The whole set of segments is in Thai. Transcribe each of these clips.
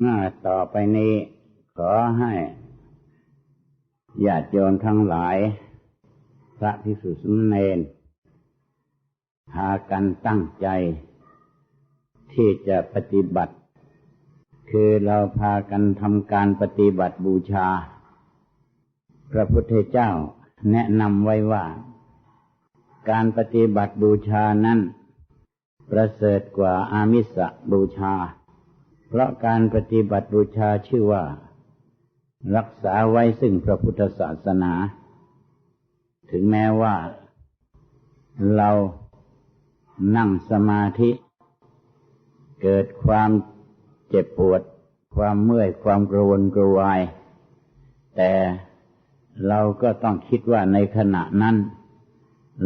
หน้าต่อไปนี้ขอให้ญาติโยมทั้งหลาย พระภิกษุสมณเณรพากันตั้งใจ ที่จะปฏิบัติ คือเราพากันทำการปฏิบัติบูชา พระพุทธเจ้าแนะนำไว้ว่า การปฏิบัติบูชานั้น ประเสริฐกว่าอามิสบูชา เพราะการปฏิบัติบูชาชื่อว่า รักษาไว้ซึ่งพระพุทธศาสนา ถึงแม้ว่า เรานั่งสมาธิ เกิดความเจ็บปวด ความเมื่อยความกระวนกระวาย แต่เราก็ต้องคิดว่าในขณะนั้น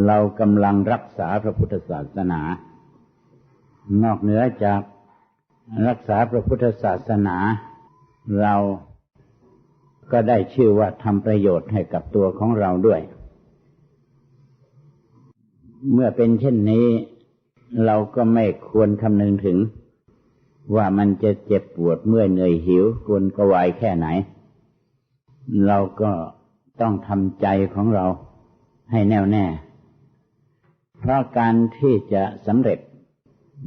เรากำลังรักษาพระพุทธศาสนา นอกเหนือจาก รักษาพระพุทธศาสนา เราก็ได้ชื่อว่าทำประโยชน์ให้กับตัวของเราด้วย เมื่อเป็นเช่นนี้ เราก็ไม่ควรคำนึงถึง ว่ามันจะเจ็บปวดเมื่อเหนื่อยหิวกวนกวายแค่ไหน เราก็ต้องทำใจของเราให้แน่วแน่ เพราะการที่จะสำเร็จ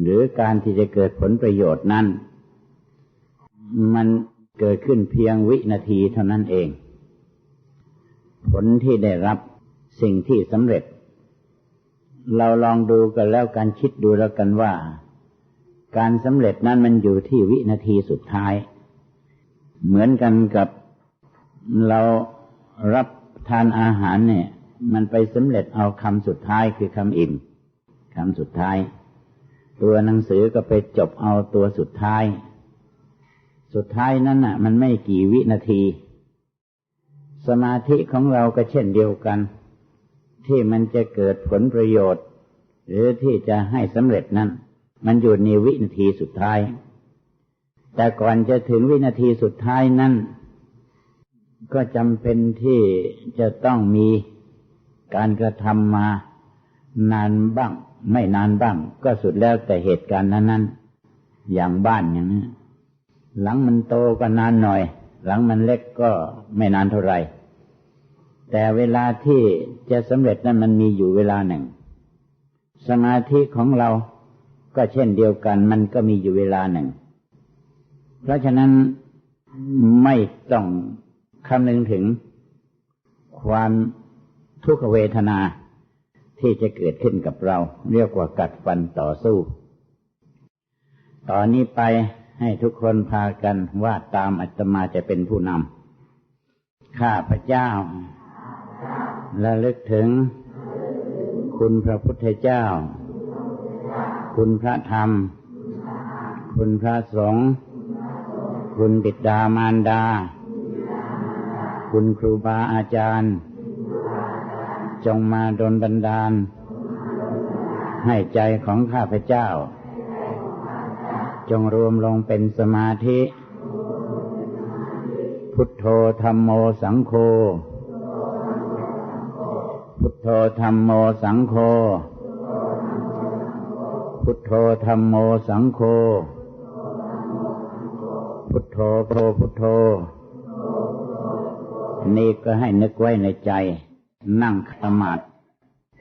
หรือการที่จะเกิดผลประโยชน์นั้น มันเกิดขึ้นเพียงวินาทีเท่านั้นเอง ผลที่ได้รับสิ่งที่สำเร็จ เราลองดูกันแล้วการคิดดูแล้วกันว่า การสำเร็จนั้นมันอยู่ที่วินาทีสุดท้าย เหมือนกันกับเรารับทานอาหารเนี่ย มันไปสำเร็จเอาคำสุดท้ายคือคำอิ่มคำสุดท้าย ตัวหนังสือก็ไปจบเอาตัวสุดท้าย สุดท้ายนั้นน่ะ มันไม่กี่วินาที สมาธิของเราก็เช่นเดียวกัน ที่มันจะเกิดผลประโยชน์ หรือที่จะให้สำเร็จนั้น มันอยู่ในวินาทีสุดท้าย แต่ก่อนจะถึงวินาทีสุดท้ายนั้น ก็จำเป็นที่จะต้องมีการกระทำมานานบ้าง ไม่นานบ้าง ก็สุดแล้วแต่เหตุการณ์นั้นๆ อย่างบ้านอย่างนี้หลังมันโตก็นานหน่อย หลังมันเล็กก็ไม่นานเท่าไหร่แต่เวลาที่จะสำเร็จนั้นมันมีอยู่เวลาหนึ่ง สมาธิของเราก็เช่นเดียวกัน มันก็มีอยู่เวลาหนึ่ง เพราะฉะนั้นไม่ต้องคำนึงถึงความทุกขเวทนา ที่จะเกิดขึ้นกับเรา เรียกว่ากัดฟันต่อสู้ ตอนนี้ไปให้ทุกคนพากันว่าตามอัตมาจะเป็นผู้นำข้าพระเจ้าระลึกถึง คุณพระพุทธเจ้า คุณพระธรรม คุณพระสงฆ์คุณบิดามารดา คุณครูบาอาจารย์ จงมาดลบันดาล ให้ใจของข้าพเจ้า จงรวมลงเป็นสมาธิ พุทโธธรรมโมสังโฆพุทโธธรรมโมสังโฆพุทโธธรรมโมสังโฆพุทโธโพพุทโธ นี่ก็ให้นึกไว้ในใจ นั่งสมาธิ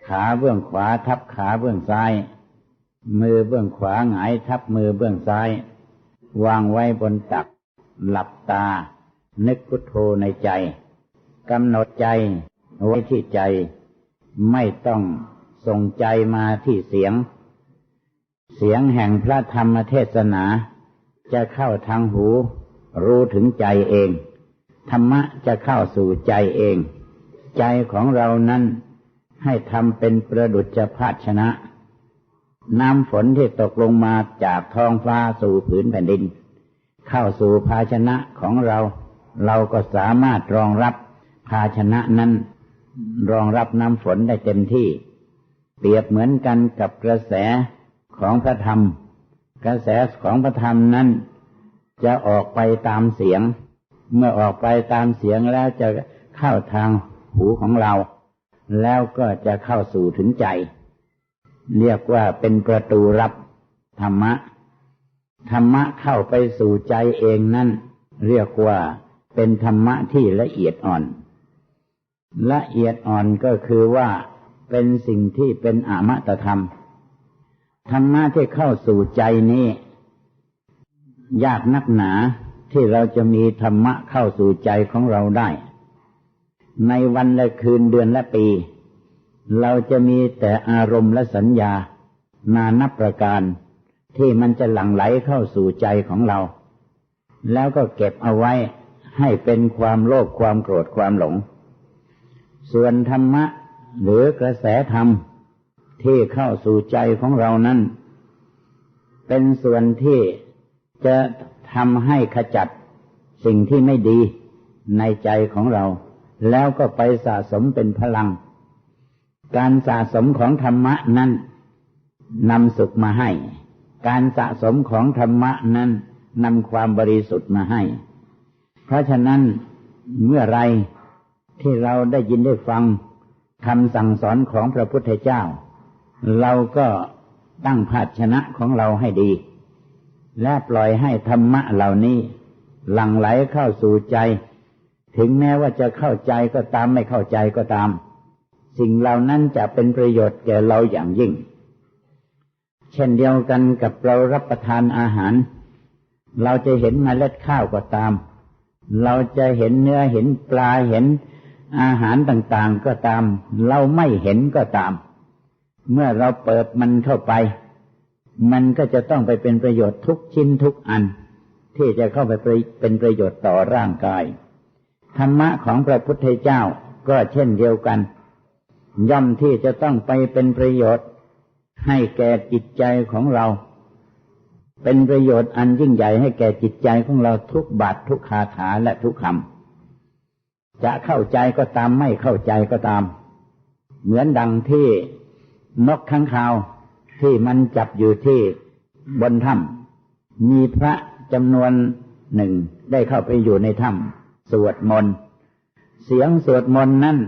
ขาเบื้องขวาทับขาเบื้องซ้าย มือเบื้องขวาหงายทับมือเบื้องซ้าย วางไว้บนตัก หลับตา นึกพุทโธในใจกำหนดใจไว้ที่ใจ ไม่ต้องส่งใจมาที่เสียง เสียงแห่งพระธรรมเทศนา จะเข้าทางหู รู้ถึงใจเอง ธรรมะจะเข้าสู่ใจเอง ใจของเรานั้นให้ทำเป็นประดุจภาชนะ น้ำฝนที่ตกลงมาจากท้องฟ้าสู่ผืนแผ่นดิน เข้าสู่ภาชนะของเรา เราก็สามารถรองรับภาชนะนั้น รองรับน้ำฝนได้เต็มที่ เปรียบเหมือนกันกับกระแสของพระธรรม กระแสของพระธรรมนั้น จะออกไปตามเสียง เมื่อออกไปตามเสียงแล้วจะเข้าทาง หูของเรา แล้วก็จะเข้าสู่ถึงใจ เรียกว่าเป็นประตูรับธรรมะ ธรรมะเข้าไปสู่ใจเองนั่น เรียกว่าเป็นธรรมะที่ละเอียดอ่อน ละเอียดอ่อนก็คือว่าเป็นสิ่งที่เป็นอมตะธรรม ธรรมะที่เข้าสู่ใจนี้ยากนักหนาที่เราจะมีธรรมะเข้าสู่ใจของเราได้ ในวันและคืนเดือนและปี เราจะมีแต่อารมณ์และสัญญา นานับประการ ที่มันจะหลั่งไหลเข้าสู่ใจของเรา แล้วก็เก็บเอาไว้ให้เป็นความโลภความโกรธความหลง ส่วนธรรมะหรือกระแสธรรม ที่เข้าสู่ใจของเรานั้น เป็นส่วนที่จะทำให้ขจัดสิ่งที่ไม่ดีในใจของเรา แล้วก็ไปสะสมเป็นพลัง การสะสมของธรรมะนั้นนำสุขมาให้ การสะสมของธรรมะนั้นนำความบริสุทธิ์มาให้ เพราะฉะนั้นเมื่อไรที่เราได้ยินได้ฟังคำสั่งสอนของพระพุทธเจ้า เราก็ตั้งภาชนะของเราให้ดี และปล่อยให้ธรรมะเหล่านี้หลั่งไหลเข้าสู่ใจ ถึงแม้ว่าจะเข้าใจก็ตามไม่เข้าใจก็ตาม สิ่งเหล่านั้นจะเป็นประโยชน์แก่เราอย่างยิ่ง เช่นเดียวกันกับเรารับประทานอาหาร เราจะเห็นมเมล็ดข้าวก็ตาม เราจะเห็นเนื้อเห็นปลาเห็นอาหารต่างๆก็ตาม เราไม่เห็นก็ตาม เมื่อเราเปิดมันเข้าไป มันก็จะต้องไปเป็นประโยชน์ทุกชิ้นทุกอัน ที่จะเข้าไปเป็นประโยชน์ต่อร่างกาย ธรรมะของพระพุทธเจ้าก็เช่นเดียวกัน ย่อมที่จะต้องไปเป็นประโยชน์ ให้แก่จิตใจของเรา เป็นประโยชน์อันยิ่งใหญ่ให้แก่จิตใจของเราทุกบาททุกคาถาและทุกคำจะเข้าใจก็ตามไม่เข้าใจก็ตาม เหมือนดังที่นกข้างคาวที่มันจับอยู่ที่บนถ้ำมีพระจำนวนหนึ่งได้เข้าไปอยู่ในถ้ำ สวดมนต์เสียงสวดมนต์นั้น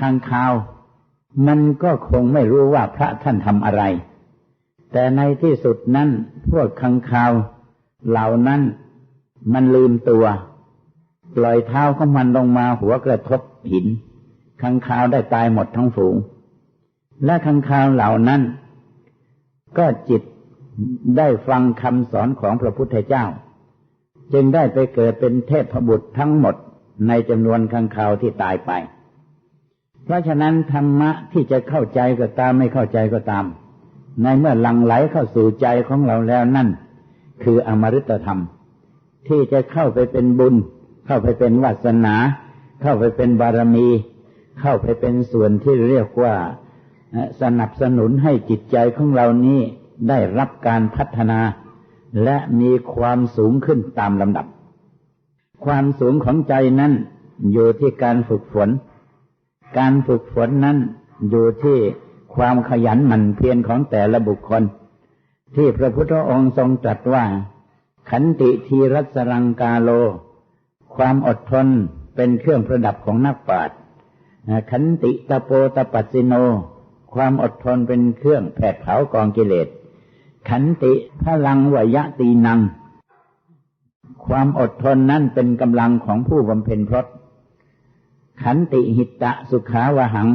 ข้างคาว มันก็คงไม่รู้ว่าพระท่านทำอะไร แต่ในที่สุดนั้นพวกข้างคาว เหล่านั้นมันลืมตัว ปล่อยเท้าของมันลงมาหัวกระทบหินขังคาวได้ตายหมดทั้งฝูง และขังคาวเหล่านั้น ก็จิตได้ฟังคำสอนของพระพุทธเจ้า จึงได้ไปเกิดเป็นเทพบุตรทั้งหมดในจำนวนขังคาวที่ตายไป เพราะฉะนั้นธรรมะที่จะเข้าใจก็ตามไม่เข้าใจก็ตาม ในเมื่อหลั่งไหลเข้าสู่ใจของเราแล้วนั่น คืออมฤตธรรม ที่จะเข้าไปเป็นบุญ เข้าไปเป็นวาสนา เข้าไปเป็นบารมี เข้าไปเป็นส่วนที่เรียกว่าสนับสนุนให้จิตใจของเรานี้ได้รับการพัฒนา และมีความสูงขึ้นตามลำดับ ความสูงของใจนั้นอยู่ที่การฝึกฝน การฝึกฝนนั้นอยู่ที่ความขยันหมั่นเพียรของแต่ละบุคคล ที่พระพุทธองค์ทรงตรัสว่า ขันติทีรัสรังกาโล ความอดทนเป็นเครื่องประดับของนักปราชญ์ขันติตะโปตะปัสสิโน ความอดทนเป็นเครื่องแผดเผากองกิเลส ขันติพลังวยะตีนัง ความอดทนนั่นเป็นกำลังของผู้บำเพ็ญพรตขันติหิตะสุขาวหัง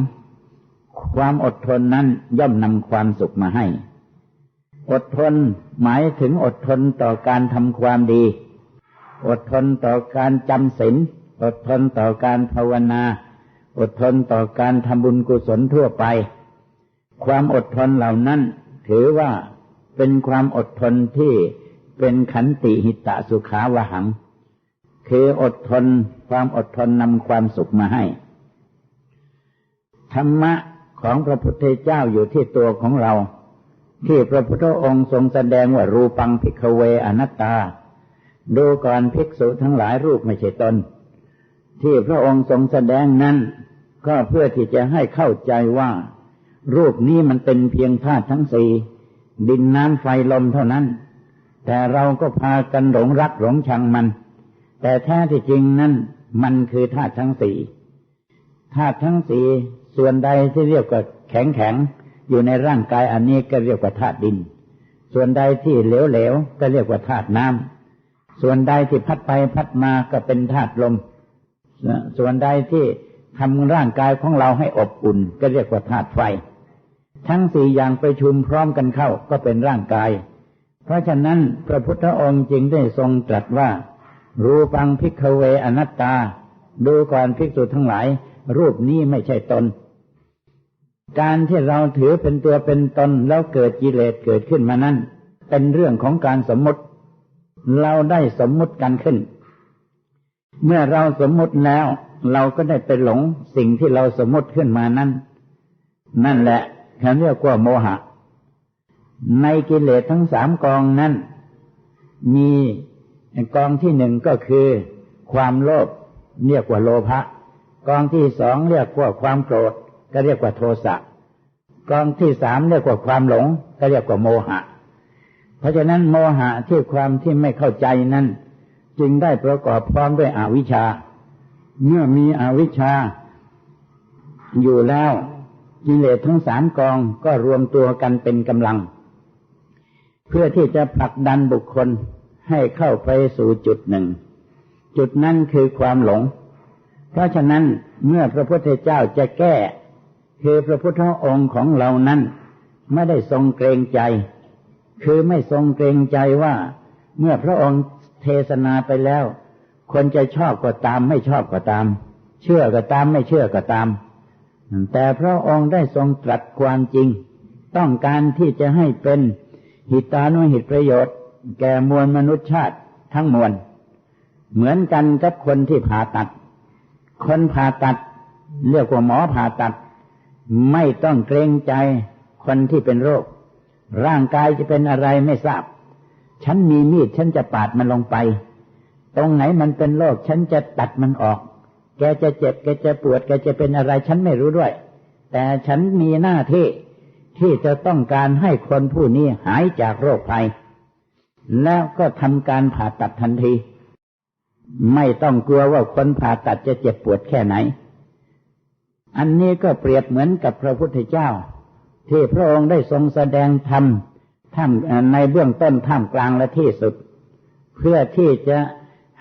ความอดทนนั้นย่อมนำความสุขมาให้ อดทนหมายถึงอดทนต่อการทำความดี อดทนต่อการจำศีลอดทนต่อการภาวนา อดทนต่อการทำบุญกุศลทั่วไป ความอดทนเหล่านั้นถือว่า เป็นความอดทนที่เป็นขันติหิตะสุขาวหัง คืออดทนความอดทนนำความสุขมาให้ ธรรมะของพระพุทธเจ้าอยู่ที่ตัวของเรา ที่พระพุทธองค์ทรงแสดงว่ารูปังพิกเวอนัตตา ดูก่อนภิกษุทั้งหลายรูปไม่ใช่ตน ที่พระองค์ทรงแสดงนั้น ก็เพื่อที่จะให้เข้าใจว่า รูปนี้มันเป็นเพียงธาตุทั้งสี่ ดินน้ำไฟลมเท่านั้น แต่เราก็พากันหลงรักหลงชังมัน แต่แท้ที่จริงนั้นมันคือธาตุทั้งสี่ธาตุทั้งสี่ส่วนใดที่เรียกว่าแข็งแข็งอยู่ในร่างกายอันนี้ก็เรียกว่าธาตุดิน ส่วนใดที่เหลวๆก็เรียกว่าธาตุน้ำส่วนใดที่พัดไปพัดมาก็เป็นธาตุลม ส่วนใดที่ทำร่างกายของเราให้อบอุ่น ก็เรียกว่าธาตุไฟ ทั้งสี่อย่างไปชุมพร้อมกันเข้าก็เป็นร่างกาย เพราะฉะนั้นพระพุทธองค์จึงได้ทรงตรัสว่า รูปังพิกเวอนัตตา ดูก่อนภิกษุทั้งหลาย รูปนี้ไม่ใช่ตน การที่เราถือเป็นตัวเป็นตนแล้วเกิดกิเลสเกิดขึ้นมานั้น เป็นเรื่องของการสมมติ เราได้สมมุติกันขึ้น เมื่อเราสมมุติแล้ว เราก็ได้ไปหลงสิ่งที่เราสมมติขึ้นมานั้น นั่นแหละ เขาเรียกว่าโมหะ ในกิเลสทั้งสามกองนั้น มีกองที่หนึ่งก็คือ ความโลภเรียกว่าโลภะกองที่สองเรียกว่าความโกรธ ก็เรียกว่าโทสะกองที่สามเรียกว่าความหลง ก็เรียกว่าโมหะ เพราะฉะนั้นโมหะที่ความที่ไม่เข้าใจนั้น จึงได้ประกอบพร้อมด้วยอวิชชา เมื่อมีอวิชชาอยู่แล้ว กิเลสทั้งสามกองก็รวมตัวกันเป็นกำลัง เพื่อที่จะผลักดันบุคคลให้เข้าไปสู่จุดหนึ่ง จุดนั้นคือความหลง เพราะฉะนั้นเมื่อพระพุทธเจ้าจะแก้ คือพระพุทธองค์ของเรานั้นไม่ได้ทรงเกรงใจ คือไม่ทรงเกรงใจว่า เมื่อพระองค์เทศนาไปแล้ว คนจะชอบก็ตามไม่ชอบก็ตาม เชื่อก็ตามไม่เชื่อก็ตาม แต่พระองค์ได้ทรงตรัสความจริง ต้องการที่จะให้เป็นหิตานุหิตประโยชน์ แก่มวลมนุษยชาติทั้งมวล เหมือนกันกับคนที่ผ่าตัด คนผ่าตัด เรียกว่าหมอผ่าตัด ไม่ต้องเกรงใจคนที่เป็นโรค ร่างกายจะเป็นอะไรไม่ทราบ ฉันมีมีดฉันจะปาดมันลงไป ตรงไหนมันเป็นโรคฉันจะตัดมันออก แกจะเจ็บแกจะปวดแกจะเป็นอะไรฉันไม่รู้ด้วย แต่ฉันมีหน้าที่ที่จะต้องการให้คนผู้นี้หายจากโรคภัย แล้วก็ทำการผ่าตัดทันที ไม่ต้องกลัวว่าคนผ่าตัดจะเจ็บปวดแค่ไหน อันนี้ก็เปรียบเหมือนกับพระพุทธเจ้า ที่พระองค์ได้ทรงแสดงธรรมท่ามในเบื้องต้นท่ามกลางและที่สุด เพื่อที่จะ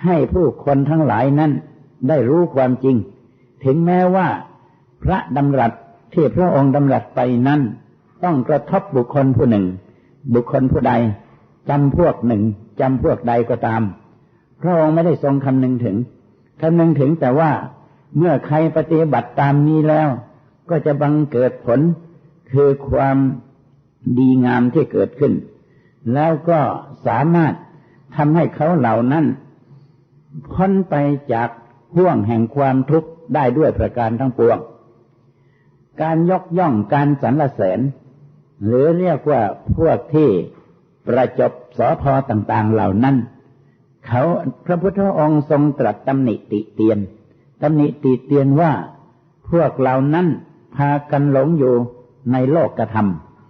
ให้ผู้คนทั้งหลายนั้น ได้รู้ความจริง ถึงแม้ว่า พระดำรัสที่พระองค์ดำรัสไปนั้น ต้องกระทบบุคคลผู้หนึ่ง บุคคลผู้ใดจำพวกหนึ่งจำพวกใดก็ตาม พระองค์ไม่ได้ทรงคำนึงถึงคำนึงถึงแต่ว่าเมื่อใครปฏิบัติตามนี้แล้ว ก็จะบังเกิดผลคือความดีงามที่เกิดขึ้น แล้วก็สามารถทำให้เขาเหล่านั้นพ้นไปจาก ห่วงแห่งความทุกข์ได้ด้วยประการทั้งปวง การยกย่องการสรรเสริญหรือเรียกว่าพวกที่ประจบสอพอต่างๆเหล่านั้น เขาพระพุทธองค์ทรงตรัสตำหนิติเตียนตำหนิติเตียนว่าพวกเหล่านั้นพากันหลงอยู่ในโลกกระท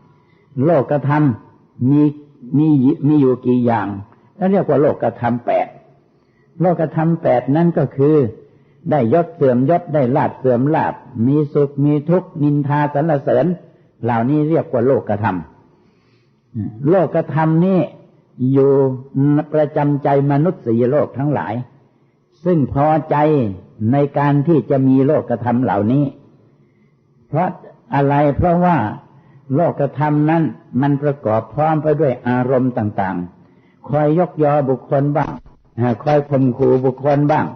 ำโลกกระทำมีมีมีอยู่กี่อย่างแล้วเรียกว่าโลกกระทำแปด โลกธรรมแปดนั่นก็คือ ได้ยศเสื่อมยศได้ลาบเสื่อมลาบ มีสุขมีทุกข์นินทาสรรเสริญ เหล่านี้เรียกว่าโลกธรรมโลกธรรมนี้อยู่ประจำใจมนุษย์สี่โลกทั้งหลาย ซึ่งพอใจในการที่จะมีโลกธรรมเหล่านี้ เพราะอะไรเพราะว่าโลกธรรมนั้นมันประกอบพร้อมไปด้วยอารมณ์ต่างๆ คอยยกยอบุคคลบ้าง คอยข่มขู่บุคคลบ้าง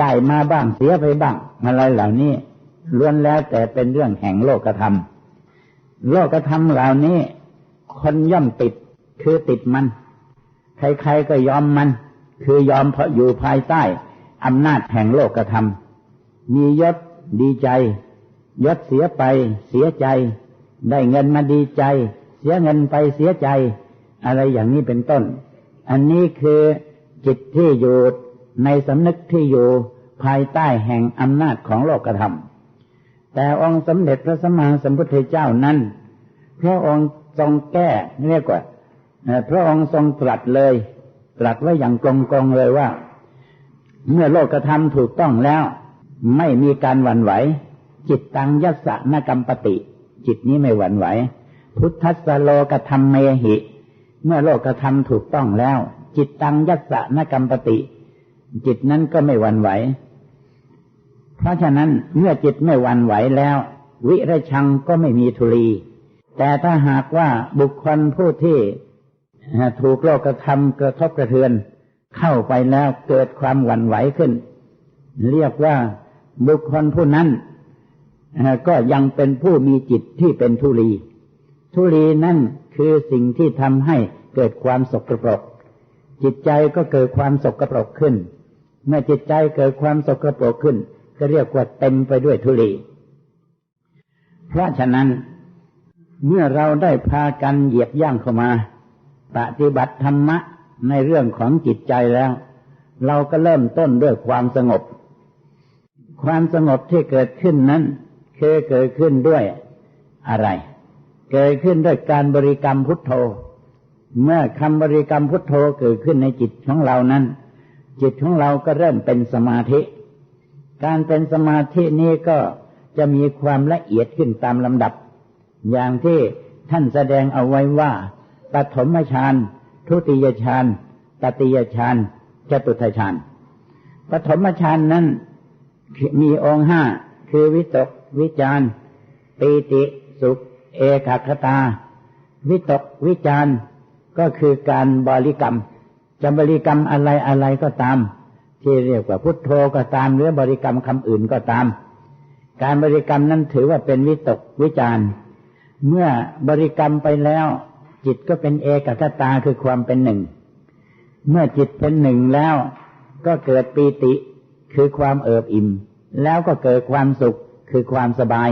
ได้มาบ้างเสียไปบ้าง อะไรเหล่านี้ล้วนแล้วแต่เป็นเรื่องแห่งโลกธรรม โลกธรรมเหล่านี้ คนย่อมติดคือติดมัน ใครๆก็ยอมมัน คือยอมเพราะอยู่ภายใต้อำนาจแห่งโลกธรรม มียศดีใจยศเสียไปเสียใจ ได้เงินมาดีใจ เสียเงินไปเสียใจ อะไรอย่างนี้เป็นต้น อันนี้คือ จิตที่อยู่ในสำนึกที่อยู่ภายใต้แห่งอำนาจของโลกธรรม แต่องค์สมเด็จพระสัมมาสัมพุทธเจ้านั้น พระองค์ทรงแก้เรียกว่าพระองค์ทรงตรัสเลย ตรัสไว้อย่างกรงๆเลยว่า เมื่อโลกธรรมถูกต้องแล้ว ไม่มีการหวั่นไหว จิตตังยัสสะนกรรมปติ จิตนี้ไม่หวั่นไหว พุทธัสโลกธรรมเมหิ เมื่อโลกธรรมถูกต้องแล้ว จิตตังยัสสะนกรรมปติ จิตนั้นก็ไม่หวั่นไหว เพราะฉะนั้นเมื่อจิตไม่หวั่นไหวแล้ว วิรชังก็ไม่มีทุลี แต่ถ้าหากว่าบุคคลผู้ที่ถูกโลกธรรมกระทบกระเทือน เข้าไปแล้วเกิดความหวั่นไหวขึ้น เรียกว่าบุคคลผู้นั้นก็ยังเป็นผู้มีจิตที่เป็นทุลี ทุลีนั่นคือสิ่งที่ทำให้เกิดความสกปรก จิตใจก็เกิดความสกปรกขึ้น เมื่อจิตใจเกิดความสกปรกขึ้น ก็เรียกว่าเต็มไปด้วยทุลีเพราะฉะนั้น เมื่อเราได้พากันเหยียบย่างเข้ามา ปฏิบัติธรรมะในเรื่องของจิตใจแล้ว เราก็เริ่มต้นด้วยความสงบ ความสงบที่เกิดขึ้นนั้นคือเกิดขึ้นด้วยอะไร เกิดขึ้นด้วยการบริกรรมพุทโธ เมื่อคำบริกรรมพุทโธเกิดขึ้นในจิตของเรานั้น จิตของเราก็เริ่มเป็นสมาธิ การเป็นสมาธินี้ก็จะมีความละเอียดขึ้นตามลำดับ อย่างที่ท่านแสดงเอาไว้ว่าปฐมฌานทุติยฌานตติยฌานจตุทฌานปฐมฌานนั้นมีองค์ห้าคือวิตก วิจารปีติสุข เอกคตา วิตกวิจาร ก็คือการบริกรรมจะบริกรรมอะไรอะไรก็ตาม ที่เรียกว่าพุทโธก็ตาม หรือบริกรรมคำอื่นก็ตาม การบริกรรมนั้นถือว่าเป็นวิตกวิจารเมื่อบริกรรมไปแล้ว จิตก็เป็นเอกคตาคือความเป็นหนึ่ง เมื่อจิตเป็นหนึ่งแล้ว ก็เกิดปีติคือความเอิบอิ่ม แล้วก็เกิดความสุขคือความสบาย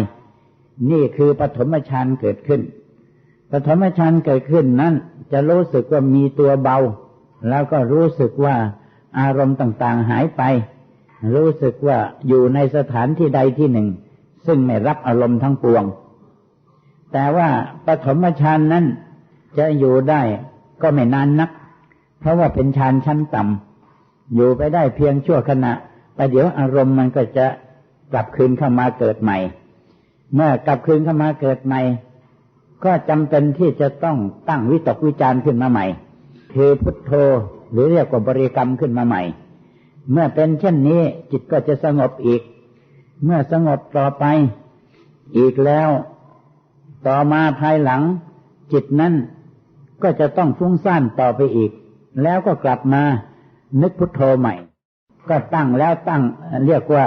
นี่คือปฐมฌานเกิดขึ้น ปฐมฌานเกิดขึ้นนั้น จะรู้สึกว่ามีตัวเบา แล้วก็รู้สึกว่าอารมณ์ต่างๆหายไป รู้สึกว่าอยู่ในสถานที่ใดที่หนึ่ง ซึ่งไม่รับอารมณ์ทั้งปวง แต่ว่าปฐมฌานนั้นจะอยู่ได้ก็ไม่นานนัก เพราะว่าเป็นฌานชั้นต่ำอยู่ไปได้เพียงชั่วขณะแต่เดี๋ยวอารมณ์มันก็จะกลับคืนเข้ามาเกิดใหม่ เมื่อกลับคืนเข้ามาเกิดใหม่ ก็จำเป็นที่จะต้องตั้งวิตกวิจารขึ้นมาใหม่คือพุทโธหรือเรียกว่าบริกรรมขึ้นมาใหม่ เมื่อเป็นเช่นนี้จิตก็จะสงบอีก เมื่อสงบต่อไป อีกแล้ว ต่อมาภายหลัง จิตนั้นก็จะต้องฟุ้งซ่านต่อไปอีก แล้วก็กลับมานึกพุทโธใหม่ ก็ตั้งแล้วตั้งเรียกว่า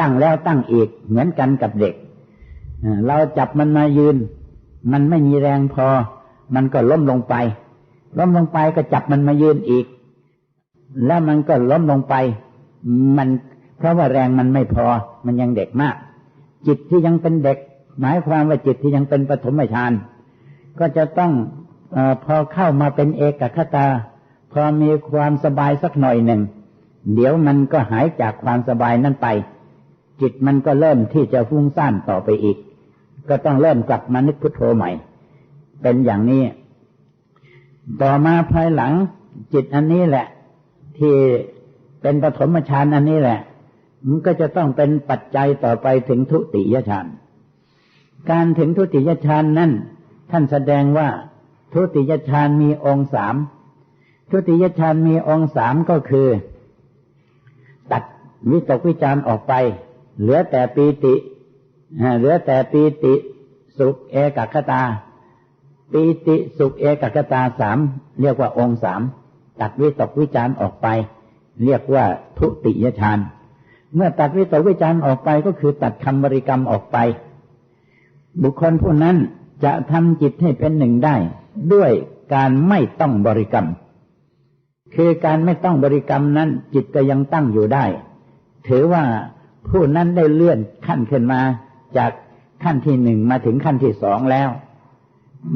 ตั้งแล้วตั้งอีกเหมือนกันกับเด็ก เราจับมันมายืน มันไม่มีแรงพอ มันก็ล้มลงไป ล้มลงไปก็จับมันมายืนอีก แล้วมันก็ล้มลงไป มันเพราะว่าแรงมันไม่พอ มันยังเด็กมาก จิตที่ยังเป็นเด็ก หมายความว่าจิตที่ยังเป็นปฐมฌานก็จะต้องอพอเข้ามาเป็นเอกคตา พอมีความสบายสักหน่อยหนึ่ง เดี๋ยวมันก็หายจากความสบายนั้นไป จิตมันก็เริ่มที่จะฟุ้งซ่านต่อไปอีก ก็ต้องเริ่มกลับมานึกพุทโธใหม่ เป็นอย่างนี้ ต่อมาภายหลังจิตอันนี้แหละ ที่เป็นปฐมฌานอันนี้แหละ มันก็จะต้องเป็นปัจจัยต่อไปถึงทุติยฌาน การถึงทุติยฌานนั้นท่านแสดงว่าทุติยฌานมีองค์สามทุติยฌานมีองค์สามก็คือ ตัดวิตกวิจารออกไป เหลือแต่ปีติ เหลือแต่ปีติสุขเอกคตา ปีติสุขเอกคตาสามเรียกว่าองค์สามตัดวิตกวิจารออกไป เรียกว่าทุติยฌานเมื่อตัดวิตกวิจารออกไปก็คือตัดคำบริกรรมออกไป บุคคลผู้นั้นจะทำจิตให้เป็นหนึ่งได้ ด้วยการไม่ต้องบริกรรม คือการไม่ต้องบริกรรมนั้น จิตก็ยังตั้งอยู่ได้ ถือว่าผู้นั้นได้เลื่อนขั้นขึ้นมา จากขั้นที่หนึ่งมาถึงขั้นที่สองแล้ว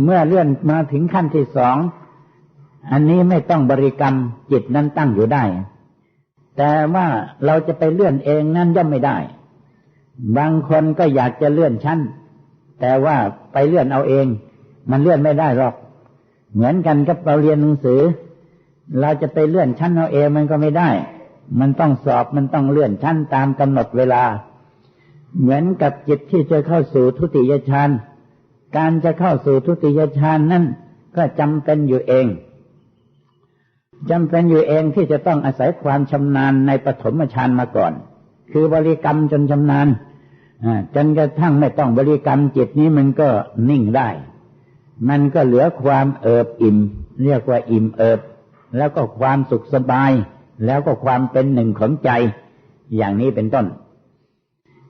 เมื่อเลื่อนมาถึงขั้นที่สองอันนี้ไม่ต้องบริกรรมจิตนั้นตั้งอยู่ได้ แต่ว่าเราจะไปเลื่อนเองนั้นย่อมไม่ได้ บางคนก็อยากจะเลื่อนชั้น แต่ว่าไปเลื่อนเอาเอง มันเลื่อนไม่ได้หรอก เหมือนกันกับเราเรียนหนังสือ เราจะไปเลื่อนชั้นเอาเองมันก็ไม่ได้ มันต้องสอบมันต้องเลื่อนชั้นตามกำหนดเวลา เหมือนกับจิตที่จะเข้าสู่ทุติยฌานการจะเข้าสู่ทุติยฌานนั้นก็จำเป็นอยู่เองจำเป็นอยู่เองที่จะต้องอาศัยความชำนาญในปฐมฌานมาก่อน คือบริกรรมจนชำนาญจนกระทั่งไม่ต้องบริกรรมจิตนี้มันก็นิ่งได้ มันก็เหลือความเอิบอิ่ม เรียกว่าอิ่มเอิบ แล้วก็ความสุขสบาย แล้วก็ความเป็นหนึ่งของใจ อย่างนี้เป็นต้น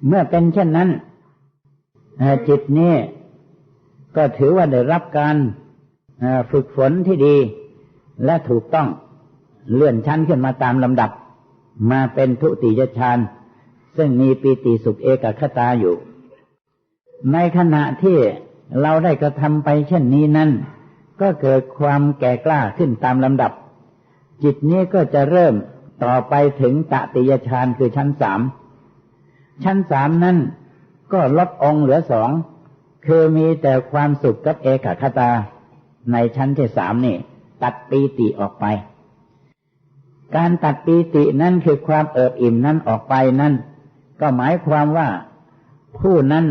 เมื่อเป็นเช่นนั้นจิตนี้ก็ถือว่าได้รับการฝึกฝนที่ดี และถูกต้องเลื่อนชั้นขึ้นมาตามลำดับ มาเป็นทุติยฌานซึ่งมีปีติสุขเอกคตาอยู่ ในขณะที่เราได้กระทำไปเช่นนี้นั้น ก็เกิดความแก่กล้าขึ้นตามลำดับ จิตนี้ก็จะเริ่มต่อไปถึงตติยฌานคือชั้นสาม ชั้นสามนั้นก็ลดองค์เหลือสองคือมีแต่ความสุขกับเอกคตา ในชั้นที่สามนี่ ตัดปีติออกไป การตัดปีตินั่นคือความเอิบอิ่มนั้นออกไปนั่น ก็หมายความว่าผู้นั้น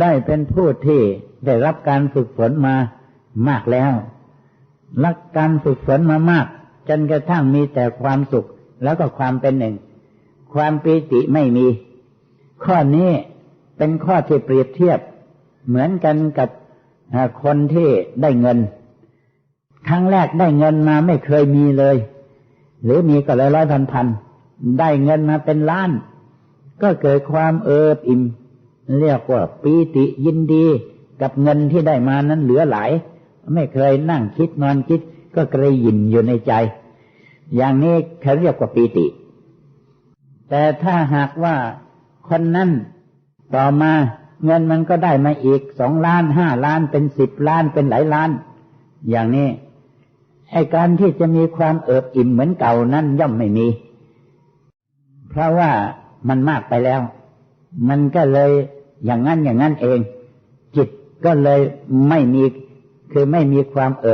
ได้เป็นผู้ที่ได้รับการฝึกฝนมามากแล้วรักการฝึกฝนมามาก จนกระทั่งมีแต่ความสุขแล้วก็ความเป็นหนึ่ง ความปีติไม่มี ข้อนี้เป็นข้อที่เปรียบเทียบ เหมือนกันกับคนที่ได้เงิน ครั้งแรกได้เงินมาไม่เคยมีเลย หรือมีก็ร้อยร้อยพันพันได้เงินมาเป็นล้าน ก็เกิดความเอิบอิ่ม เรียกว่าปีติยินดีกับเงินที่ได้มานั้นเหลือหลาย ไม่เคยนั่งคิดนอนคิดก็กระยินอยู่ในใจ อย่างนี้เขาเรียกว่าปีติ แต่ถ้าหากว่า คนนั้นต่อมาเงินมันก็ได้มาอีกสองล้านห้าล้านเป็นสิบล้านเป็นหลายล้าน อย่างนี้ไอการที่จะมีความเอิบอิ่มเหมือนเก่านั้นย่อมไม่มี เพราะว่ามันมากไปแล้ว มันก็เลยอย่างนั้นอย่างนั้นเอง จิตก็เลยไม่มีคือไม่มีความเอิบ